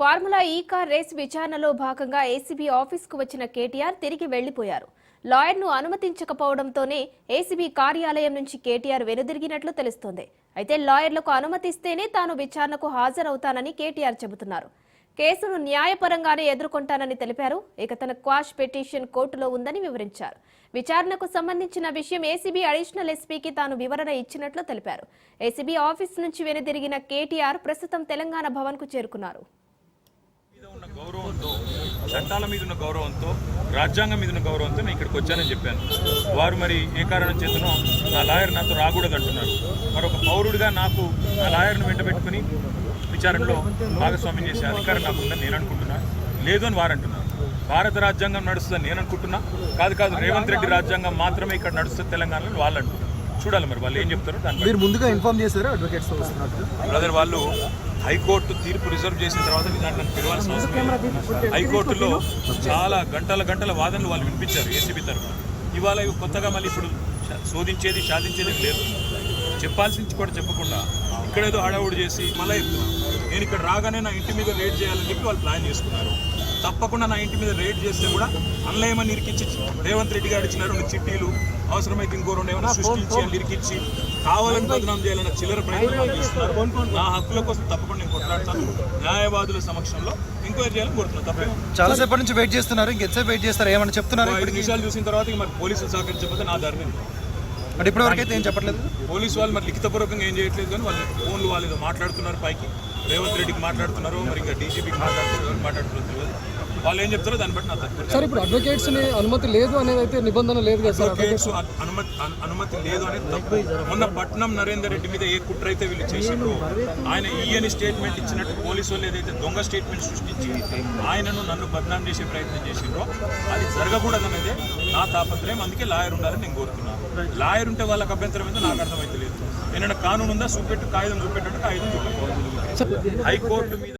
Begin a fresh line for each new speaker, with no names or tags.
Formula ఈ car race విచారణలో భాగంగా ఏసీబీ ఆఫీస్కు వచ్చిన కేటీఆర్ తిరిగి వెళ్ళిపోయారు లాయర్ను అనుమతించకపోవడంతోనే ఏసీబీ కార్యాలయం నుంచి కేటీఆర్ వెనుదిరిగినట్లు తెలుస్తోంది. అయితే లాయర్లకు అనుమతిస్తేనే తాను విచారణకు హాజరవుతానని కేటీఆర్ చెబుతున్నారు. కేసును న్యాయపరంగానే ఎదుర్కొంటానని తెలిపారు. ఇక తన క్వాష్ పిటిషన్ కోర్టులో ఉందని వివరించారు. విచారణకు సంబంధించిన విషయం ఏసీబీ అడిషనల్ ఎస్పీకి తాను వివరణ ఇచ్చినట్లు తెలిపారు. ఏసీబీ ఆఫీస్ నుంచి వెనుదిరిగిన కేటీఆర్ ప్రస్తుతం తెలంగాణ భవన్కు చేరుకున్నారు.
గౌరవంతో చట్టాల మీద ఉన్న గౌరవంతో రాజ్యాంగం మీద ఉన్న గౌరవంతో నేను ఇక్కడికి వచ్చానని చెప్పాను. వారు మరి ఏ కారణం చేతనో నా లాయర్ నాతో రాకూడదు అంటున్నారు. మరి ఒక పౌరుడిగా నాకు నా లాయర్ను వెంట పెట్టుకుని విచారణలో భాగస్వామ్యం చేసే అధికారం నాకు ఉందని నేను అనుకుంటున్నా. లేదు అని వారు అంటున్నారు. భారత రాజ్యాంగం నడుస్తుందని నేను అనుకుంటున్నా. కాదు కాదు రేవంత్ రెడ్డి రాజ్యాంగం మాత్రమే ఇక్కడ నడుస్తుంది తెలంగాణలో వాళ్ళు అంటున్నారు. చూడాలి మరి వాళ్ళు ఏం చెప్తారో దాన్ని.
మీరు ముందుగా ఇన్ఫార్మ్ చేశారా? అడ్వకేట్స్
బ్రదర్ వాళ్ళు హైకోర్టు తీర్పు రిజర్వ్ చేసిన తర్వాత దాంట్లో పిలవాల్సిన అవసరం లేదు. హైకోర్టులో చాలా గంటల గంటల వాదనలు వాళ్ళు వినిపించారు ఏసీబీ తరఫున. ఇవాళ ఇవి కొత్తగా మళ్ళీ ఇప్పుడు శోధించేది సాధించేది లేదు. చెప్పాల్సింది కూడా చెప్పకుండా ఇక్కడేదో హడావుడు చేసి మళ్ళీ చెప్తున్నాను. నేను ఇక్కడ రాగానే నా ఇంటి మీద రేట్ చేయాలని చెప్పి వాళ్ళు ప్లాన్ చేసుకున్నారు. తప్పకుండా నా ఇంటి మీద రేట్ చేస్తే కూడా అన్లయమని ఇరికిచ్చి రేవంత్ రెడ్డి గారు ఇచ్చిన రెండు చిట్టీలు అవసరమైతే ఇంకో రెండు ఏమైనా సృష్టించి అని ఇరికిచ్చి కావాలని బదనాం చేయాలన్న చిల్లర ప్రయత్నం చేస్తున్నారు నా హక్కుల కోసం తప్పకుండా నేను కొట్లాడతాను. న్యాయవాదుల సమక్షంలో ఎంక్వైరీ చేయాలని కోరుతున్నాను తప్పే.
చాలా సేపటి నుంచి వెయిట్ చేస్తున్నారు. ఇంకెంతసేపు వెయిట్ చేస్తారు? ఏమన్నా చెప్తున్నారు
ఐదు నిమిషాలు చూసిన తర్వాత మరి పోలీసులు సహకరించకపోతే నా ధర్మం
అంటే ఇప్పటివరకు అయితే ఏం చెప్పట్లేదు?
పోలీసు వాళ్ళు మరి లిఖితపూర్వకంగా ఏం చేయట్లేదు కానీ వాళ్ళు ఫోన్లు వాళ్ళు ఏదో మాట్లాడుతున్నారు పైకి. రేవంత్ రెడ్డికి మాట్లాడుతున్నారు మరి ఇంకా డీజీపీకి మాట్లాడుతున్నారు మాట్లాడుతున్నారు తెలియదు. వాళ్ళు ఏం చెప్తారో దాన్ని బట్టి నా తప్ప
సార్ ఇప్పుడు అడ్వకేట్స్ అనుమతి లేదు అనేది అయితే నిబంధన లేదు కదా సార్
అడ్వకేట్స్ అనుమతి అను- అనుమతి లేదు అనేది తప్పు. మొన్న పట్నం నరేందర్ రెడ్డి మీద ఏ కుట్ర అయితే వీళ్ళు చేసిండ్రో ఆయన ఈయని స్టేట్మెంట్ ఇచ్చినట్టు పోలీసు వాళ్ళు ఏదైతే దొంగ స్టేట్మెంట్ సృష్టించి ఆయనను నన్ను బద్నాం చేసే ప్రయత్నం చేసిండ్రో అది జరగకూడదనేదే నా తాపత్రయం. అందుకే లాయర్ ఉండాలని నేను కోరుతున్నాను. లాయర్ ఉంటే వాళ్ళకి అభ్యంతరం ఏందో నాకు అర్థమైతే లేదు. ఏమైనా కానూను ఉందా చూపెట్టు కాగితం చూపెట్టు కాగితం చూపెట్టు హైకోర్టు మీద